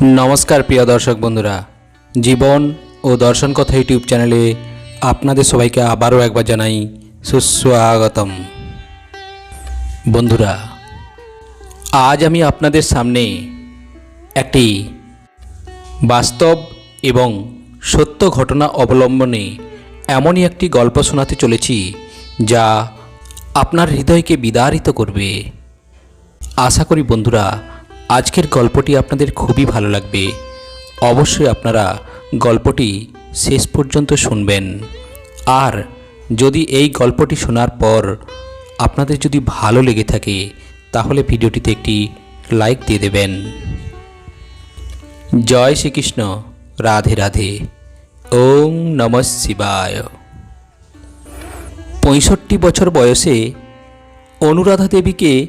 নমস্কার প্রিয় দর্শক বন্ধুরা। জীবন ও দর্শন কথা ইউটিউব চ্যানেলে আপনাদের সবাইকে আবারও একবার জানাই সুস্বাগতম। বন্ধুরা, আজ আমি আপনাদের সামনে একটি বাস্তব এবং সত্য ঘটনা অবলম্বনে এমনই একটি গল্প শোনাতে চলেছি, যা আপনার হৃদয়কে বিদারিত করবে। আশা করি বন্ধুরা আজকের গল্পটি আপনাদের খুবই ভালো লাগবে। অবশ্যই আপনারা গল্পটি শেষ পর্যন্ত শুনবেন। আর যদি এই গল্পটি শোনার পর আপনাদের যদি ভালো লেগে থাকে, তাহলে ভিডিওটিতে একটি লাইক দিয়ে দেবেন। জয় শ্রীকৃষ্ণ। রাধে রাধে। ওম নম শিবায়। পঁয়ষট্টি বছর বয়সে অনুরাধা দেবীকে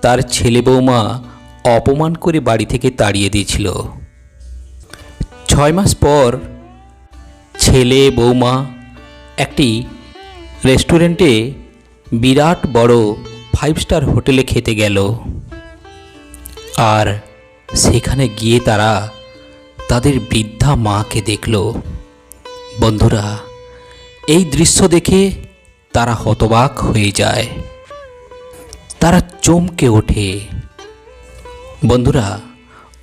তার ছেলে বৌমা অপমান করে বাড়ি থেকে তাড়িয়ে দিয়েছিল। ছয় মাস পর ছেলে, বৌমা একটি রেস্টুরেন্টে বিরাট বড় ফাইভ স্টার হোটেলে খেতে গেল। আর সেখানে গিয়ে তারা তাদের বৃদ্ধা মাকে দেখল। বন্ধুরা, এই দৃশ্য দেখে তারা হতবাক হয়ে যায়। তারা চমকে ওঠে। বন্ধুরা,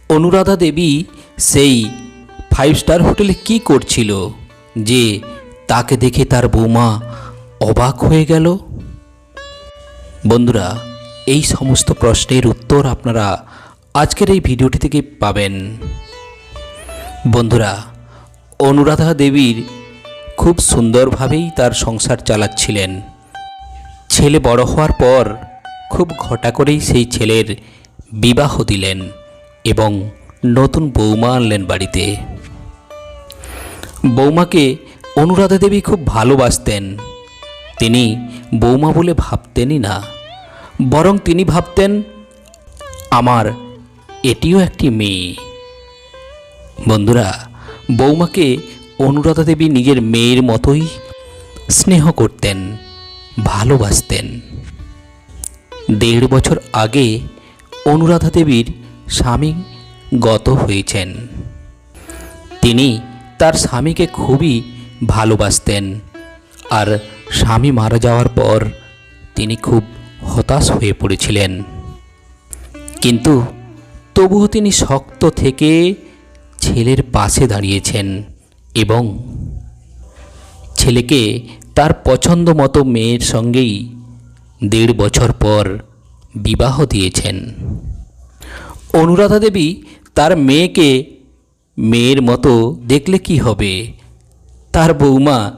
অনুরাধা দেবী সেই ফাইভ স্টার হোটেলে কি করছিল যে তাকে দেখে তার বৌমা অবাক হয়ে গেল? বন্ধুরা, এই সমস্ত প্রশ্নের উত্তর আপনারা আজকের এই ভিডিওটি থেকে পাবেন। বন্ধুরা, অনুরাধা দেবীর খুব সুন্দরভাবেই তার সংসার চালাচ্ছিলেন। ছেলে বড় হওয়ার পর খুব ঘটা করেই সেই ছেলের বিবাহ দিলেন এবং নতুন বৌমা আনলেন বাড়িতে। বৌমাকে অনুরাধা দেবী খুব ভালোবাসতেন। তিনি বৌমা বলে ভাবতেনই না, বরং তিনি ভাবতেন, আমার এটিও একটি মেয়ে। বন্ধুরা, বৌমাকে অনুরাধা দেবী নিজের মেয়ের মতোই স্নেহ করতেন, ভালোবাসতেন। দেড় বছর আগে অনুরাধা দেবীর স্বামী গত হয়েছেন। তিনি তার স্বামীকে খুবই ভালোবাসতেন আর স্বামী মারা যাওয়ার পর তিনি খুব হতাশ হয়ে পড়েছিলেন। কিন্তু তবুও তিনি শক্ত থেকে ছেলের পাশে দাঁড়িয়েছেন এবং ছেলেকে তার পছন্দ মতো মেয়ের সঙ্গেই দেড় বছর পর বিবাহ দিয়েছেন। অনুরাধা দেবী তার মেয়েকে মেয়ের মতো দেখলে কি হবে? তার বৌমা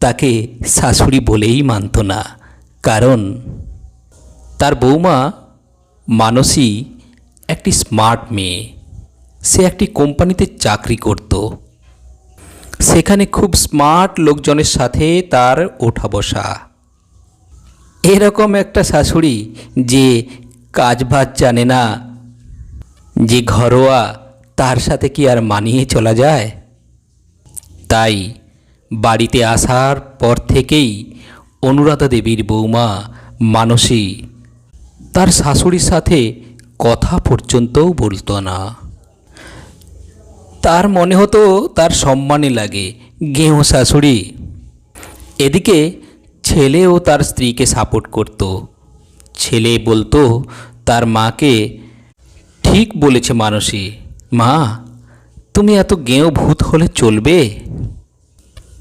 তাকে শাশুড়ি বলেই মানত না। কারণ তার বৌমা মানসী একটি স্মার্ট মেয়ে। সে একটি কোম্পানিতে চাকরি করত। সেখানে খুব স্মার্ট লোকজনের সাথে তার ওঠা বসা। এরকম একটা শাশুড়ি যে কাজ বাজ জানে না, যে ঘরোয়া, তার সাথে কি আর মানিয়ে চলা যায়? তাই বাড়িতে আসার পর থেকেই অনুরাধা দেবীর বৌমা মানসী তার শাশুড়ির সাথে কথা পর্যন্তও বলতো না। তার মনে হতো তার সম্মানে লাগে গেঁও শাশুড়ি। এদিকে ছেলেও তার স্ত্রীকে সাপোর্ট করত। ছেলে বলতো, তার মাকে ঠিক বলেছে মানসী মা, তুমি এত গেঁও ভূত হলে চলবে?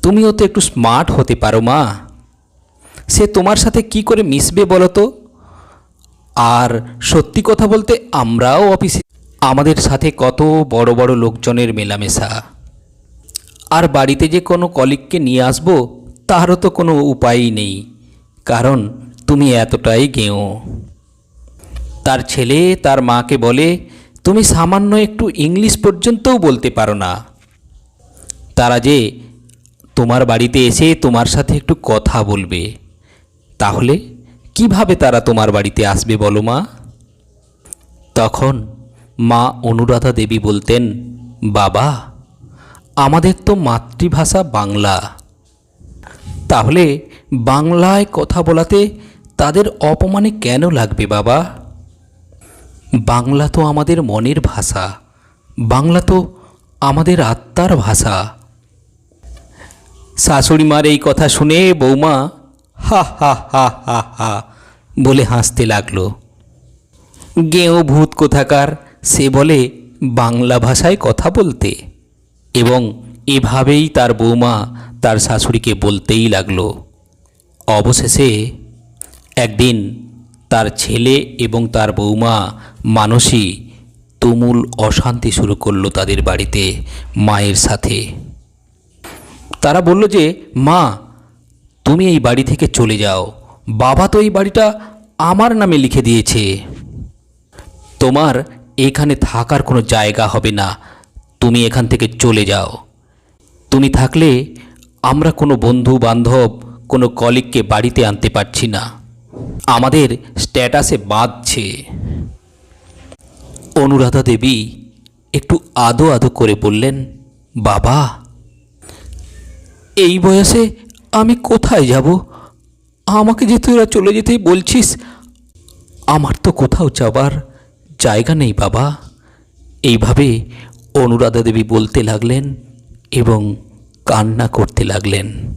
তুমিও তো একটু স্মার্ট হতে পারো, মা। সে তোমার সাথে কি করে মিশবে বলো তো আর সত্যি কথা বলতে আমরাও অফিসে, আমাদের সাথে কত বড় বড় লোকজনের মেলামেশা। আর বাড়িতে যে কোনো কলিগকে নিয়ে আসব তারও তো কোনো উপায়ই নেই, কারণ তুমি এতটাই গেঁও। তার ছেলে তার মাকে বলে, তুমি সামান্য একটু ইংলিশ পর্যন্তও বলতে পারো না। তারা যে, তোমার বাড়িতে এসে তোমার সাথে একটু কথা বলবে। তাহলে কীভাবে তারা তোমার বাড়িতে আসবে বলো মা? তখন মা অনুরাধা দেবী বলতেন, বাবা, আমাদের তো মাতৃভাষা বাংলা। তাহলে বাংলায় কথা বলাতে তাদের অপমানে কেন লাগবে বাবা? বাংলা তো আমাদের মনের ভাষা। বাংলা তো আমাদের আত্মার ভাষা। শাশুড়ি মার এই কথা শুনে বৌমা হা হা হা হা হা বলে হাসতে লাগল। গেঁও ভূত কোথাকার, সে বলে বাংলা ভাষায় কথা বলতে। এবং এভাবেই তার বৌমা তার শাশুড়িকে বলতেই লাগল। অবশেষে একদিন তার ছেলে এবং তার বৌমা মানসী তুমুল অশান্তি শুরু করল তাদের বাড়িতে মায়ের সাথে। তারা বলল যে, মা, তুমি এই বাড়ি থেকে চলে যাও। বাবা তো এই বাড়িটা আমার নামে লিখে দিয়েছে। তোমার এখানে থাকার কোনো জায়গা হবে না। তুমি এখান থেকে চলে যাও। তুমি থাকলে আমরা কোনো বন্ধু, বান্ধব, কোনো কলিগকে বাড়িতে আনতে পারছি না। আমাদের স্ট্যাটাসে বাঁধছে। অনুরাধা দেবী একটু আদো আদো করে বললেন, বাবা, এই বয়সে আমি কোথায় যাব? আমাকে যে তোরা চলে যেতেই বলছিস, আমার তো কোথাও যাবার জায়গা নেই বাবা। এইভাবে অনুরাধা দেবী বলতে লাগলেন এবং কান্না করতে লাগলেন।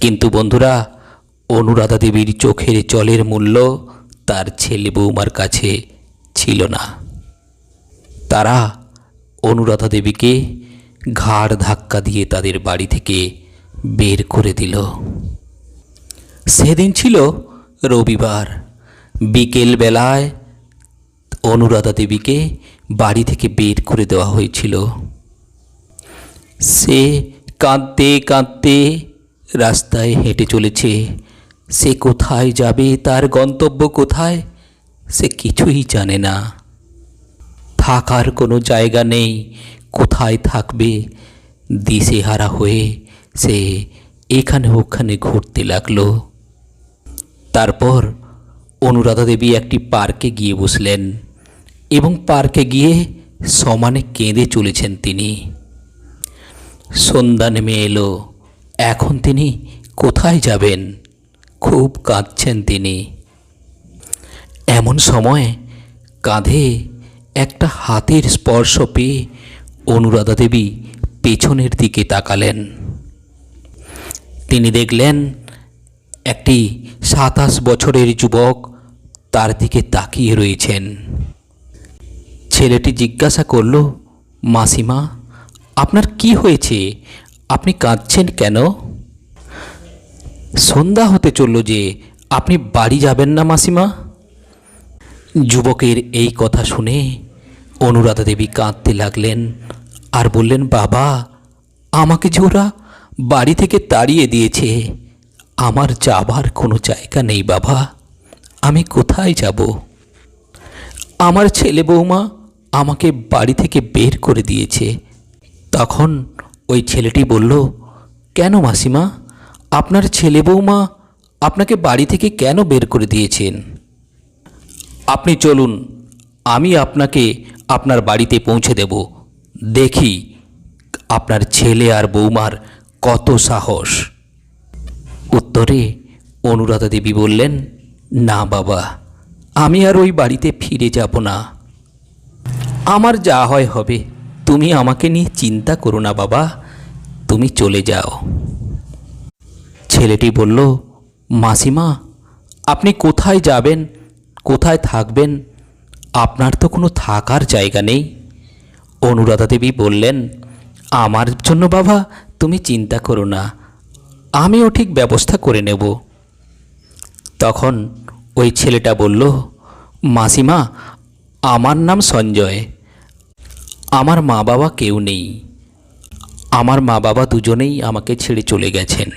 কিন্তু বন্ধুরা, অনুরাধা দেবীর চোখের জলের মূল্য তার ছেলে বৌমার কাছে ছিল না। তারা অনুরাধা দেবীকে ঘাড় ধাক্কা দিয়ে তাদের বাড়ি থেকে বের করে দিল। সেদিন ছিল রবিবার। বিকেল বেলায় অনুরাধা দেবীকে বাড়ি থেকে বের করে দেওয়া হয়েছিল। সে কাঁদতে কাঁদতে রাস্তায় হেঁটে চলেছে। সে কোথায় যাবে, তার গন্তব্য কোথায়, সে কিছুই জানে না। থাকার কোনো জায়গা নেই, কোথায় থাকবে, দিশেহারা হয়ে সে এখানে ওখানে ঘুরতে লাগল। তারপর অনুরাধা দেবী একটি পার্কে গিয়ে বসলেন এবং পার্কে গিয়ে সমানে কেঁদে চলেছেন তিনি। সন্ধ্যা নেমে এলো। এখন তিনি কোথায় যাবেন? খুব কাঁদছেন তিনি। এমন সময় কাঁধে একটা হাতের স্পর্শ পেয়ে অনুরাধা দেবী পেছনের দিকে তাকালেন। তিনি দেখলেন একটি সাতাশ বছরের যুবক তার দিকে তাকিয়ে রয়েছেন। ছেলেটি জিজ্ঞাসা করল, মাসিমা আপনার কি হয়েছে? আপনি কাঁদছেন কেন? সন্ধ্যা হতে চলল যে, আপনি বাড়ি যাবেন না মাসিমা? যুবকের এই কথা শুনে অনুরাধা দেবী কাঁদতে লাগলেন আর বললেন, বাবা, আমাকে যে ওরা বাড়ি থেকে তাড়িয়ে দিয়েছে, আমার যাবার কোনো জায়গা নেই বাবা। আমি কোথায় যাব? আমার ছেলে বৌমা আমাকে বাড়ি থেকে বের করে দিয়েছে তখন ওই ছেলেটি বলল, কেন মাসিমা? আপনার ছেলে বৌমা আপনাকে বাড়ি থেকে কেন বের করে দিয়েছেন? আপনি চলুন, আমি আপনাকে আপনার বাড়িতে পৌঁছে দেব। দেখি আপনার ছেলে আর বৌমার কত সাহস। উত্তরে অনুরাধা দেবী বললেন, না বাবা, আমি আর ওই বাড়িতে ফিরে যাব না। আমার যা হয় হবে। তুমি আমাকে নিয়ে চিন্তা করো না বাবা, তুমি চলে যাও। ছেলেটি বলল, মাসিমা, আপনি কোথায় যাবেন? কোথায় থাকবেন? আপনার তো কোনো থাকার জায়গা নেই। অনুরাধা দেবী বললেন, আমার জন্য বাবা, তুমি চিন্তা করো না, আমিও ঠিক ব্যবস্থা করে নেব। তখন ওই ছেলেটা বলল, মাসিমা, আমার নাম সঞ্জয় আমার মা বাবা কেউ নেই। আমার মা বাবা দুজনেই আমাকে ছেড়ে চলে গেছেন।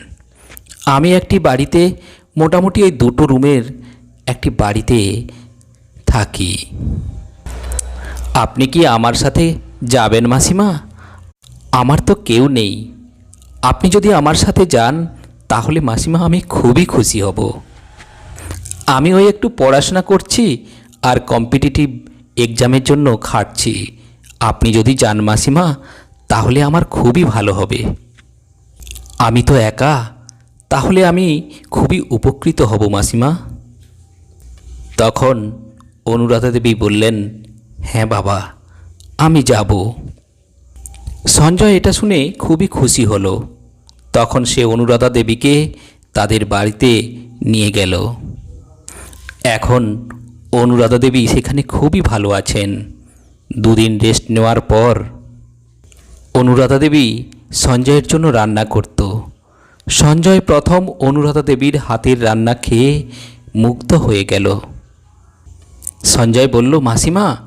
আমি একটি বাড়িতে, মোটামুটি ওই দুটো রুমের একটি বাড়িতে থাকি। আপনি কি আমার সাথে যাবেন মাসিমা? আমার তো কেউ নেই। আপনি যদি আমার সাথে যান, তাহলে মাসিমা আমি খুবই খুশি হব। আমি ওই একটু পড়াশোনা করছি আর কম্পিটিটিভ এক্সামের জন্য খাটছি। আপনি যদি যান মাসিমা, তাহলে আমার খুবই ভালো হবে। আমি তো একা, তাহলে আমি খুবই উপকৃত হব মাসিমা। তখন অনুরাধা দেবী বললেন হ্যাঁ বাবা, আমি যাব। সঞ্জয় এটা শুনে খুবই খুশি হলো। তখন সে অনুরাধা দেবীকে তাদের বাড়িতে নিয়ে গেল। এখন অনুরাধা দেবী সেখানে খুবই ভালো আছেন। দুদিন রেস্ট নেওয়ার পর অনুরাধা দেবী সঞ্জয়ের জন্য রান্না করত। সঞ্জয় প্রথম অনুরাধা দেবীর হাতের রান্না খেয়ে মুগ্ধ হয়ে গেল। সঞ্জয় বলল, মাসিমা,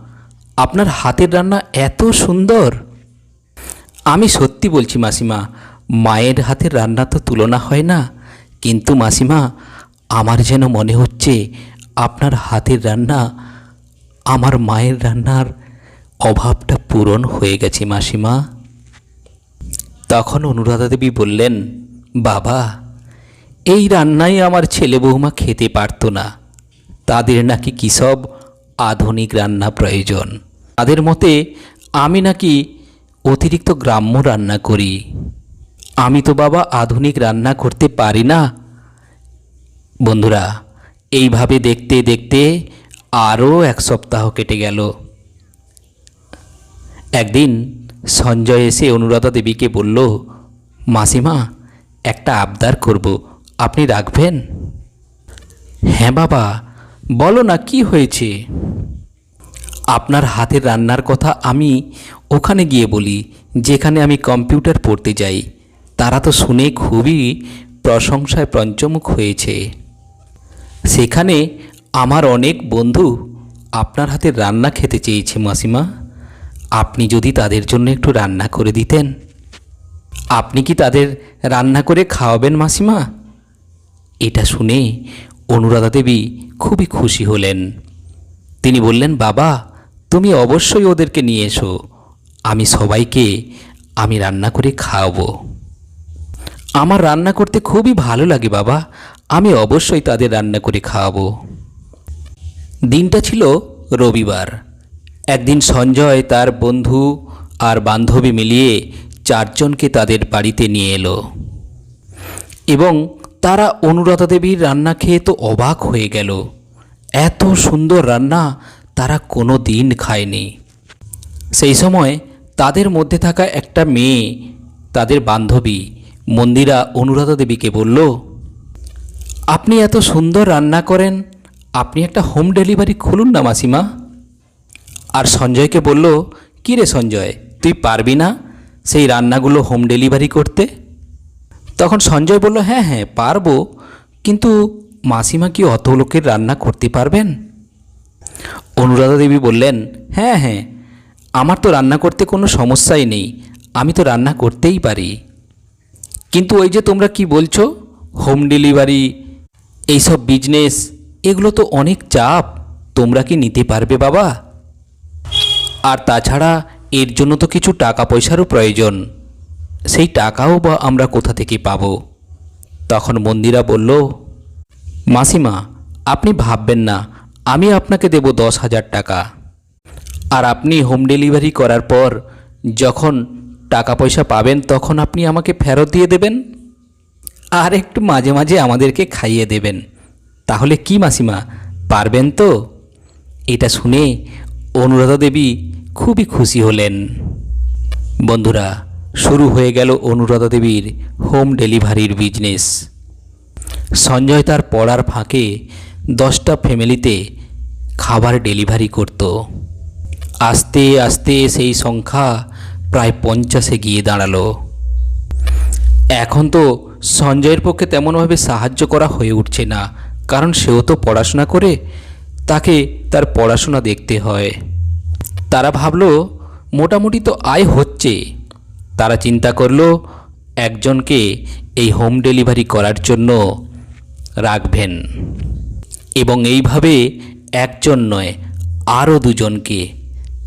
আপনার হাতের রান্না এত সুন্দর। আমি সত্যি বলছি মাসিমা, মায়ের হাতের রান্না তো তুলনা হয় না। কিন্তু মাসিমা, আমার যেন মনে হচ্ছে আপনার হাতের রান্না আমার মায়ের রান্নার অভাবটা পূরণ হয়ে গেছে, মাসিমা। তখন অনুরাধা দেবী বললেন, বাবা, এই রান্নাই আমার ছেলে বৌমা খেতে পারতো না। তাদের নাকি কী সব আধুনিক রান্না প্রয়োজন। তাদের মতে আমি নাকি অতিরিক্ত গ্রাম্য রান্না করি। আমি তো বাবা আধুনিক রান্না করতে পারি না। বন্ধুরা, এইভাবে দেখতে দেখতে আরও এক সপ্তাহ কেটে গেল। একদিন সঞ্জয় এসে অনুরাধা দেবীকে বলল, মাসিমা, একটা আবদার করব, আপনি রাখবেন? হ্যাঁ বাবা, বলো না কি হয়েছে? আপনার হাতের রান্নার কথা আমি ওখানে গিয়ে বলি, যেখানে আমি কম্পিউটার পড়তে যাই। তারা তো শুনে খুবই প্রশংসায় পঞ্চমুখ হয়েছে। সেখানে আমার অনেক বন্ধু আপনার হাতের রান্না খেতে চেয়েছে, মাসিমা। আপনি যদি তাদের জন্য একটু রান্না করে দিতেন। আপনি কি তাদের রান্না করে খাওয়াবেন মাসিমা? এটা শুনে অনুরাধা দেবী খুবই খুশি হলেন। তিনি বললেন, বাবা, তুমি অবশ্যই ওদেরকে নিয়ে এসো। আমি সবাইকে আমি রান্না করে খাওয়াবো। আমার রান্না করতে খুবই ভালো লাগে, বাবা। আমি অবশ্যই তাদের রান্না করে খাওয়াবো। দিনটা ছিল রবিবার। একদিন সঞ্জয় তার বন্ধু আর বান্ধবী মিলিয়ে চারজনকে তাদের বাড়িতে নিয়ে এলো। এবং তারা অনুরাধা দেবীর রান্না খেয়ে তো অবাক হয়ে গেল। এত সুন্দর রান্না তারা কোনো দিন খায়নি। সেই সময় তাদের মধ্যে থাকা একটা মেয়ে, তাদের বান্ধবী মন্দিরা অনুরাধা দেবীকে বলল, আপনি এত সুন্দর রান্না করেন, আপনি একটা হোম ডেলিভারি খুলুন না মাসিমা। আর সঞ্জয়কে বলল, কী রে সঞ্জয়, তুই পারবি না সেই রান্নাগুলো হোম ডেলিভারি করতে? তখন সঞ্জয় বলল হ্যাঁ হ্যাঁ পারব, কিন্তু মাসিমা কি অত লোকের রান্না করতে পারবেন? অনুরাধা দেবী বললেন হ্যাঁ হ্যাঁ আমার তো রান্না করতে কোনো সমস্যাই নেই, আমি তো রান্না করতেই পারি। কিন্তু ওই যে তোমরা কি বলছো হোম ডেলিভারি এইসব বিজনেস এগুলো তো অনেক চাপ, তোমরা কি নিতে পারবে বাবা? আর তাছাড়া এর জন্য তো কিছু টাকা পয়সারও প্রয়োজন। সেই টাকাও বা আমরা কোথা থেকে পাব? তখন মন্দিরা বলল, মাসিমা, আপনি ভাববেন না, আমি আপনাকে দেব দশ হাজার টাকা। আর আপনি হোম ডেলিভারি করার পর যখন টাকা পয়সা পাবেন, তখন আপনি আমাকে ফেরত দিয়ে দেবেন? আর একটু মাঝে মাঝে আমাদেরকে খাইয়ে দেবেন। তাহলে কি মাসিমা, পারবেন তো? এটা শুনে অনুরাধা দেবী খুবই খুশি হলেন। বন্ধুরা, শুরু হয়ে গেল অনুরাধা দেবীর হোম ডেলিভারির বিজনেস। সঞ্জয় তার পড়ার ফাঁকে দশটা ফ্যামিলিতে খাবার ডেলিভারি করত। আস্তে আস্তে সেই সংখ্যা প্রায় পঞ্চাশে গিয়ে দাঁড়াল। এখন তো সঞ্জয়ের পক্ষে তেমনভাবে সাহায্য করা হয়ে উঠছে না, কারণ সেও তো পড়াশোনা করে তাকে তার পড়াশোনা দেখতে হয়। তারা ভাবলো, মোটামুটি তো আয় হচ্ছে। তারা চিন্তা করল, একজনকে এই হোম ডেলিভারি করার জন্য রাখবেন। এবং এইভাবে একজন নয়, আরও দুজনকে।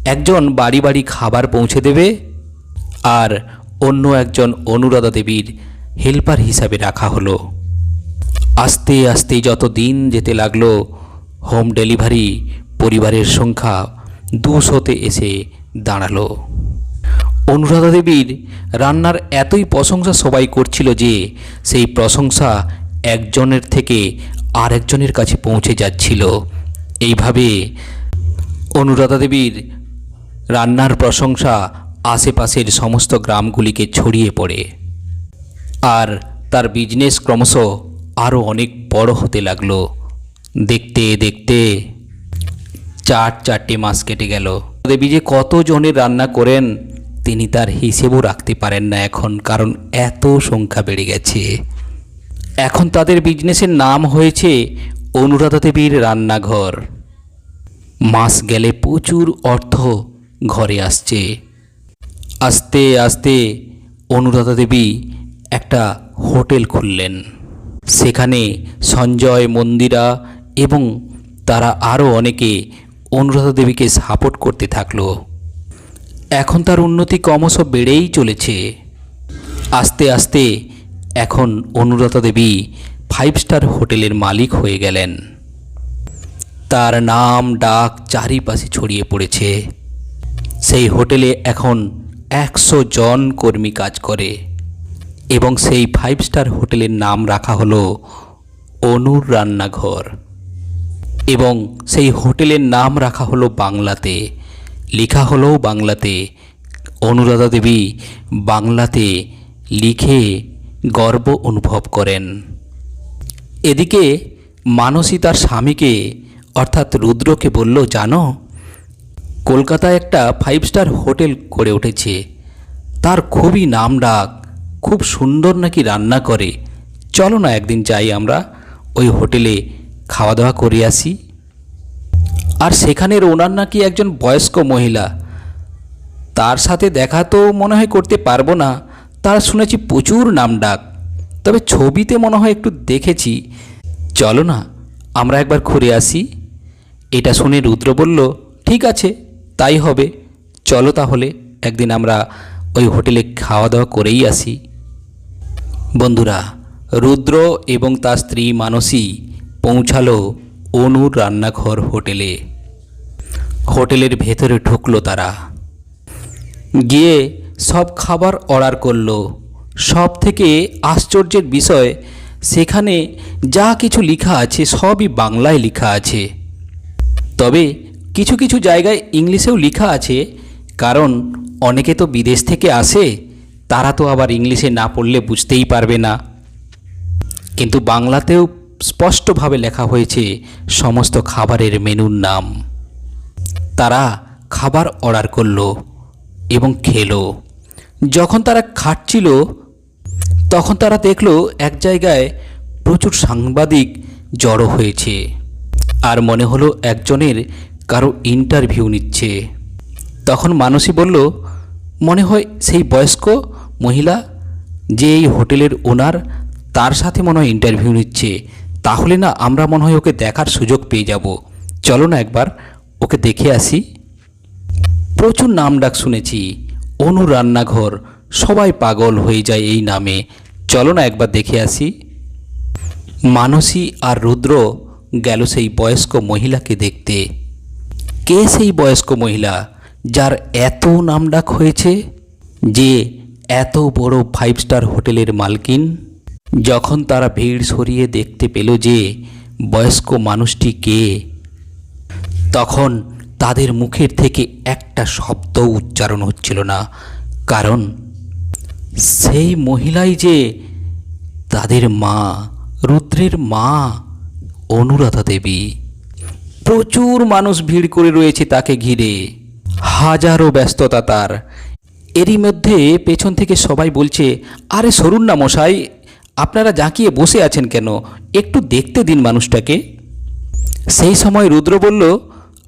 একজন বাড়ি বাড়ি খাবার পৌঁছে দেবে আর অন্য একজন অনুরাধা দেবীর হেল্পার হিসাবে রাখা হলো। আস্তে আস্তে যত দিন যেতে লাগল হোম ডেলিভারি পরিবারের সংখ্যা দুশোতে এসে দাঁড়াল। অনুরাধা দেবীর রান্নার এতই প্রশংসা সবাই করছিল যে সেই প্রশংসা একজনের থেকে আরেকজনের কাছে পৌঁছে যাচ্ছিল। এইভাবে অনুরাধা দেবীর রান্নার প্রশংসা আশেপাশের সমস্ত গ্রামগুলিকে ছড়িয়ে পড়ে। আর তার বিজনেস ক্রমশ আরও অনেক বড় হতে লাগল। দেখতে দেখতে চার চারটে মাস কেটে গেল। দেবী যে কতজনের রান্না করেন, তিনি তার হিসেবও রাখতে পারেন না এখন, কারণ এত সংখ্যা বেড়ে গেছে। এখন তাদের বিজনেসের নাম হয়েছে অনুরাধা দেবীর রান্নাঘর। মাস গেলে প্রচুর অর্থ ঘরে আসছে। আস্তে আস্তে অনুরাধা দেবী একটা হোটেল খুললেন। সেখানে সঞ্জয় মন্দিরা এবং তারা আরও অনেকে অনুরাধা দেবীকে সাপোর্ট করতে থাকল। এখন তার উন্নতি ক্রমশ বেড়েই চলেছে। আস্তে আস্তে এখন অনুরাধা দেবী ফাইভ স্টার হোটেলের মালিক হয়ে গেলেন। তার নাম ডাক চারিপাশে ছড়িয়ে পড়েছে। সেই হোটেলে এখন একশো জন কর্মী কাজ করে এবং সেই ফাইভ স্টার হোটেলের নাম রাখা হলো অনুর রান্নাঘর। এবং সেই হোটেলের নাম রাখা হলো বাংলাতে। লেখা হলো বাংলাতে। অনুরাধা দেবী বাংলাতে লিখে গর্ব অনুভব করেন। এদিকে মানসী তার স্বামীকে, অর্থাৎ রুদ্রকে বলল, জানো, কলকাতায় একটা ফাইভ স্টার হোটেল করে উঠেছে। তার খুবই নাম ডাক, খুব সুন্দর নাকি রান্না করে। চলো না একদিন যাই আমরা ওই হোটেলে খাওয়া দাওয়া করে আসি। আর সেখানের ওনার নাকি একজন বয়স্ক মহিলা। তার সাথে দেখা তো মনে হয় করতে পারব না। তার শুনেছি প্রচুর নাম ডাক তবে ছবিতে মনে হয় একটু দেখেছি। চলো না, আমরা একবার ঘুরে আসি। এটা শুনে রুদ্র বলল, ঠিক আছে, তাই হবে। চলো তাহলে, একদিন আমরা ওই হোটেলে খাওয়া দাওয়া করেই আসি। বন্ধুরা, রুদ্র এবং তার স্ত্রী মানসী পৌঁছালো অনুর রান্নাঘর হোটেলে। হোটেলের ভেতরে ঢুকলো তারা। গিয়ে সব খাবার অর্ডার করল। সব থেকে আশ্চর্যের বিষয়, সেখানে যা কিছু লেখা আছে সবই বাংলায় লেখা আছে। তবে কিছু কিছু জায়গায় ইংলিশেও লেখা আছে, কারণ অনেকে তো বিদেশ থেকে আসে, তারা তো আবার ইংলিশে না পড়লে বুঝতেই পারবে না। কিন্তু বাংলাতেও স্পষ্টভাবে লেখা হয়েছে সমস্ত খাবারের মেনুর নাম। তারা খাবার অর্ডার করল এবং খেলো। যখন তারা খাচ্ছিল তখন তারা দেখল এক জায়গায় প্রচুর সাংবাদিক জড়ো হয়েছে আর মনে হলো একজনের কারও ইন্টারভিউ নিচ্ছে। তখন মানসী বলল, মনে হয় সেই বয়স্ক মহিলা যে এই হোটেলের ওনার, তার সাথে মনে হয় ইন্টারভিউ নিচ্ছে তাহলে না আমরা মনে হয় ওকে দেখার সুযোগ পেয়ে যাব। চলো না একবার, ওকে দেখে আসি। প্রচুর নাম ডাক শুনেছি। অনু রান্নাঘর, সবাই পাগল হয়ে যায় এই নামে। চলো না একবার দেখে আসি। মানসী আর রুদ্র গেল সেই বয়স্ক মহিলাকে দেখতে। কে সেই বয়স্ক মহিলা, যার এত নামডাক হয়েছে? যে এত বড় ফাইভ স্টার হোটেলের মালকিন? যখন তারা ভিড় সরিয়ে দেখতে পেল যে বয়স্ক মানুষটি কে, তখন তাদের মুখের থেকে একটা শব্দ উচ্চারণ হচ্ছিল না। কারণ সেই মহিলাই যে তাদের মা, রুদ্রের মা, অনুরাধা দেবী। প্রচুর মানুষ ভিড় করে রয়েছে তাকে ঘিরে। হাজারো ব্যস্ততা তার। এরই মধ্যে পেছন থেকে সবাই বলছে, আরে সরুন না মশাই আপনারা জাঁকিয়ে বসে আছেন কেন? একটু দেখতে দিন মানুষটাকে। সেই সময় রুদ্র বলল,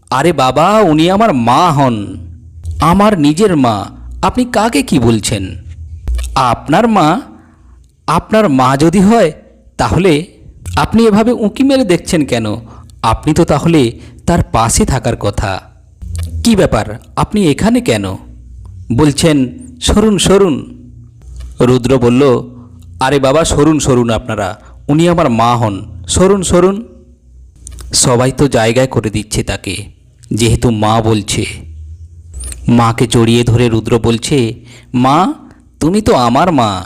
আরে বাবা, উনি আমার মা হন। আমার নিজের মা। আপনি কাকে কি বলছেন? আপনার মা? আপনার মা যদি হয়, তাহলে আপনি এভাবে উঁকি মেরে দেখছেন কেন? আপনি তো তাহলে তার পাশে থাকার কথা। কি ব্যাপার? আপনি এখানে কেন? বলছেন, সরুন সরুন। রুদ্র বলল আরে বাবা, সরুন সরুন আপনারা। উনি আমার মা হন। সরুন সরুন। সবাই তো জায়গায় করে দিচ্ছে তাকে, যেহেতু মা বলছে। মাকে জড়িয়ে ধরে রুদ্র বলছে, মা, তুমি তো আমার মা।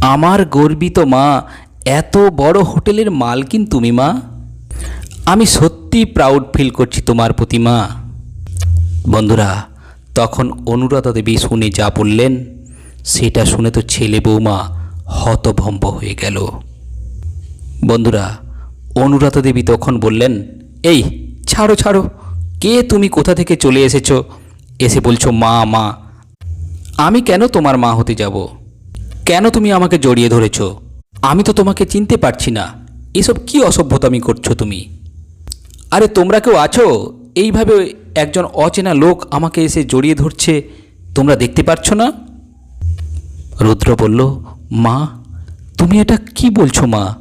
আমার গর্বিত মা, এত বড় হোটেলের মালকিন তুমি মা। আমি সত্যি প্রাউড ফিল করছি তোমার প্রতি মা। বন্ধুরা, তখন অনুরাধা দেবী শুনে যা বললেন, সেটা শুনে তো ছেলে বৌমা হতভম্ব হয়ে গেল। বন্ধুরা, অনুরাধা দেবী তখন বললেন, এই, ছাড়ো ছাড়ো, কে তুমি কোথা থেকে চলে এসেছ? এসে বলছো, মা মা, আমি কেন তোমার মা হতে যাব? কেন তুমি আমাকে জড়িয়ে ধরেছ? আমি তো তোমাকে চিনতে পারছি না। এসব কি অসভ্যতামি করছ তুমি? আরে, তোমরা কেউ আছো? এইভাবে একজন অচেনা লোক আমাকে এসে জড়িয়ে ধরছে, তোমরা দেখতে পাচ্ছ না? রুদ্র বলল মা, তুমি এটা কি বলছো মা?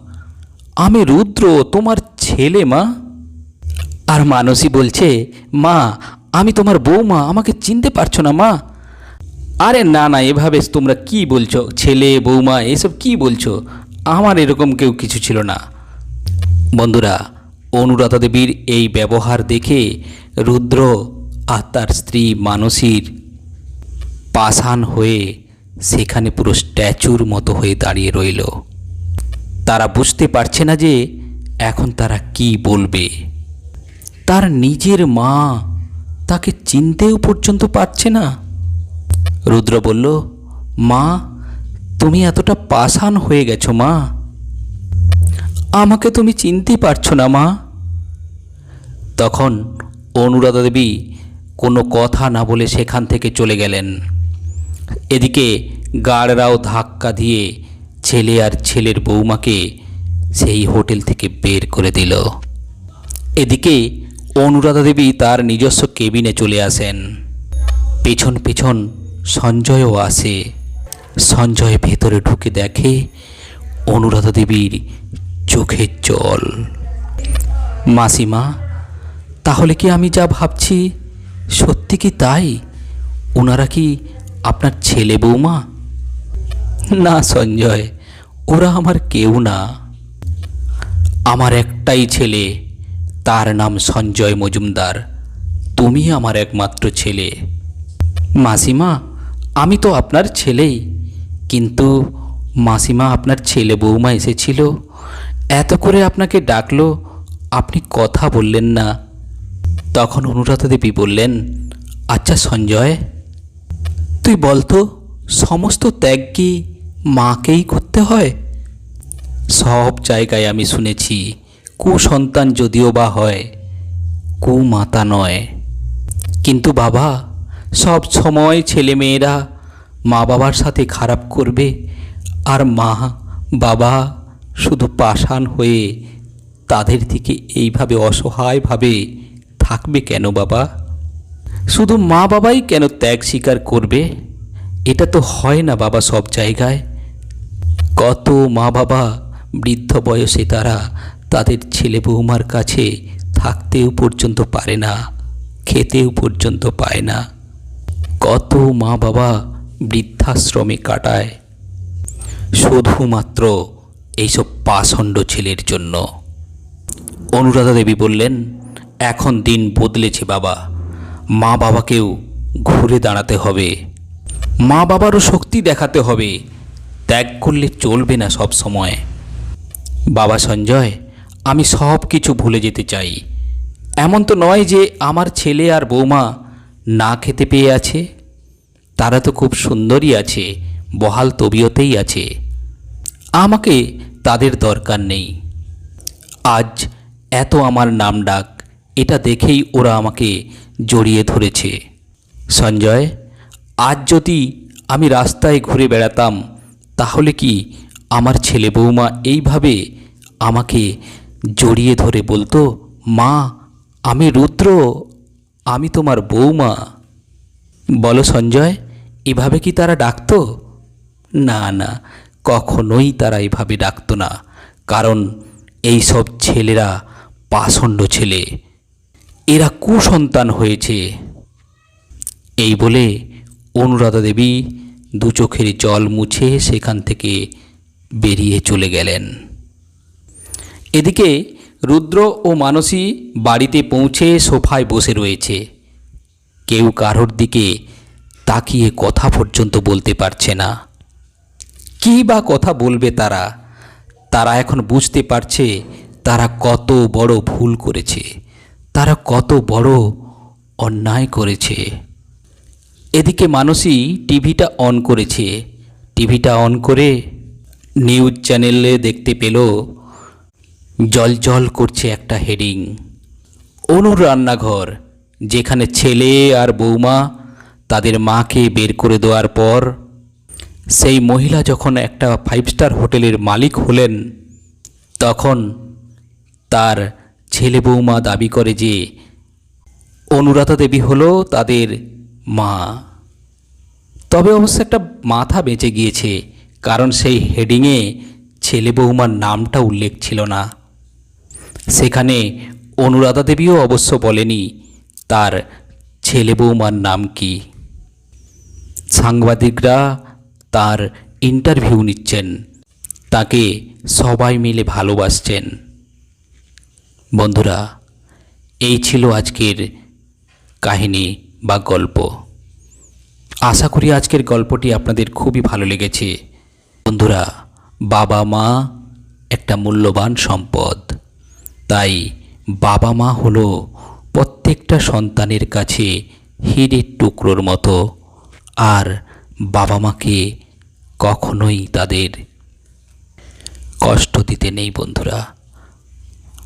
আমি রুদ্র, তোমার ছেলে মা? আর মানসী বলছে, মা, আমি তোমার বৌমা, আমাকে চিনতে পারছ না মা? আরে না না, এভাবে তোমরা কি বলছো? ছেলে, বৌমা, এসব কি বলছো? আমার এরকম কেউ কিছু ছিল না। বন্ধুরা, অনুরাধা দেবীর এই ব্যবহার দেখে রুদ্র আর তার স্ত্রী মানসীর পাষাণ হয়ে সেখানে পুরো স্ট্যাচুর মতো হয়ে দাঁড়িয়ে রইল। তারা বুঝতে পারছে না যে এখন তারা কি বলবে। তার নিজের মা তাকে চিনতেও পর্যন্ত পারছে না। রুদ্র বলল, মা, তুমি এতটা পাষাণ হয়ে গেছো, মা। আমাকে তুমি চিনতে পারছ না, মা। তখন অনুরাধা দেবী কোনো কথা না বলে সেখান থেকে চলে গেলেন। এদিকে গার্ডরাও ধাক্কা দিয়ে ছেলে আর ছেলের বৌমাকে সেই হোটেল থেকে বের করে দিল। এদিকে অনুরাধা দেবী তার নিজস্ব কেবিনে চলে আসেন। পেছন পেছন সঞ্জয়ও আসে। সঞ্জয় ভেতরে ঢুকে দেখে অনুরাধা দেবীর চোখের জল। মাসিমা, তাহলে কি আমি যা ভাবছি সত্যি কি তাই? ওনারা কি আপনার ছেলে বৌমা? না, সঞ্জয়, ওরা আমার কেউ না। আমার একটাই ছেলে, তার নাম সঞ্জয় মজুমদার। তুমি আমার একমাত্র ছেলে। মাসিমা, আমি তো আপনার ছেলেই। কিন্তু মাসিমা আপনার ছেলে বৌমা এসেছিল। এত করে আপনাকে ডাকলো, আপনি কথা বললেন না। তখন অনুরাধা দেবী বললেন আচ্ছা সঞ্জয় তুই বলতো, সমস্ত ত্যাগ কি মাকেই করতে হয়? সব জায়গায় আমি শুনেছি, কুসন্তান যদিও বা হয়, কুমাতা নয়। কিন্তু বাবা, সব সময় ছেলেমেয়েরা মা বাবার সাথে খারাপ করবে, আর মা, বাবা শুধু পাষাণ হয়ে তাদের দিকে এইভাবে অসহায়ভাবে থাকবে কেন বাবা? শুধু মা বাবাই কেন ত্যাগ স্বীকার করবে? এটা তো হয় না বাবা সব জায়গায়। কত মা বাবা বৃদ্ধ বয়সে তারা তাদের ছেলে বৌমার কাছে থাকতেও পর্যন্ত পারে না, খেতেও পর্যন্ত পায় না। কত মা বাবা বৃদ্ধাশ্রমে কাটায়। শুধুমাত্র এইসব পাষণ্ড ছেলের জন্য। অনুরাধা দেবী বললেন, এখন দিন বদলেছে বাবা। মা বাবাকেও ঘুরে দাঁড়াতে হবে। মা বাবারও শক্তি দেখাতে হবে। ত্যাগ করলে চলবে না সব সময়। বাবা সঞ্জয়, আমি সব কিছু ভুলে যেতে চাই। এমন তো নয় যে আমার ছেলে আর বৌমা না খেতে পেয়ে আছে। তারা তো খুব সুন্দরই আছে, বহাল তবিয়তেই আছে। আমাকে তাদের দরকার নেই। আজ এত আমার নাম ডাক, এটা দেখেই ওরা আমাকে জড়িয়ে ধরেছে। সঞ্জয়, আজ যদি আমি রাস্তায় ঘুরে বেড়াতাম, তাহলে কি আমার ছেলে বৌমা এইভাবে আমাকে জড়িয়ে ধরে বলতো, মা, আমি রুদ্র, আমি তোমার বৌমা বলো সঞ্জয়, এভাবে কি তারা ডাকতো? না না, কখনোই তারা এভাবে ডাকতো না, কারণ এই সব ছেলেরা পাষণ্ড ছেলে। এরা কুসন্তান হয়েছে। এই বলে অনুরাধা দেবী দু চোখের জল মুছে সেখান থেকে বেরিয়ে চলে গেলেন। এদিকে রুদ্র ও মানসী বাড়িতে পৌঁছে সোফায় বসে রয়েছে। কেউ কারোর দিকে তাকিয়ে কথা পর্যন্ত বলতে পারছে না। কী বা কথা বলবে তারা? তারা এখন বুঝতে পারছে তারা কত বড় ভুল করেছে। তারা কত বড় অন্যায় করেছে। এদিকে মানুষই টিভিটা অন করেছে। টিভিটা অন করে নিউজ চ্যানেলে দেখতে পেল, জল জল করছে একটা হেডিং। অনুর রান্নাঘর, যেখানে ছেলে আর বৌমা তাদের মাকে বের করে দেওয়ার পর, সেই মহিলা যখন একটা ফাইভ স্টার হোটেলের মালিক হলেন, তখন তার ছেলে বৌমা দাবি করে যে, অনুরাধা দেবী হলো তাদের মা। তবে অবশ্য একটা মাথা বেঁচে গিয়েছে, কারণ সেই হেডিংয়ে ছেলে বৌমার নামটা উল্লেখ ছিল না। সেখানে অনুরাধা দেবীও অবশ্য বলেনি তার ছেলে বৌমার নাম কি। সাংবাদিকরা তার ইন্টারভিউ নিচ্ছেন, তাকে সবাই মিলে ভালোবাসছেন। বন্ধুরা, এই ছিল আজকের কাহিনী বা গল্প। আশা করি আজকের গল্পটি আপনাদের খুবই ভালো লেগেছে। বন্ধুরা, বাবা মা একটা মূল্যবান সম্পদ। তাই বাবা মা হলো প্রত্যেকটা সন্তানের কাছে হিরের টুকরোর মতো। আর বাবা মাকে কখনোই তাদের কষ্ট দিতে নেই বন্ধুরা।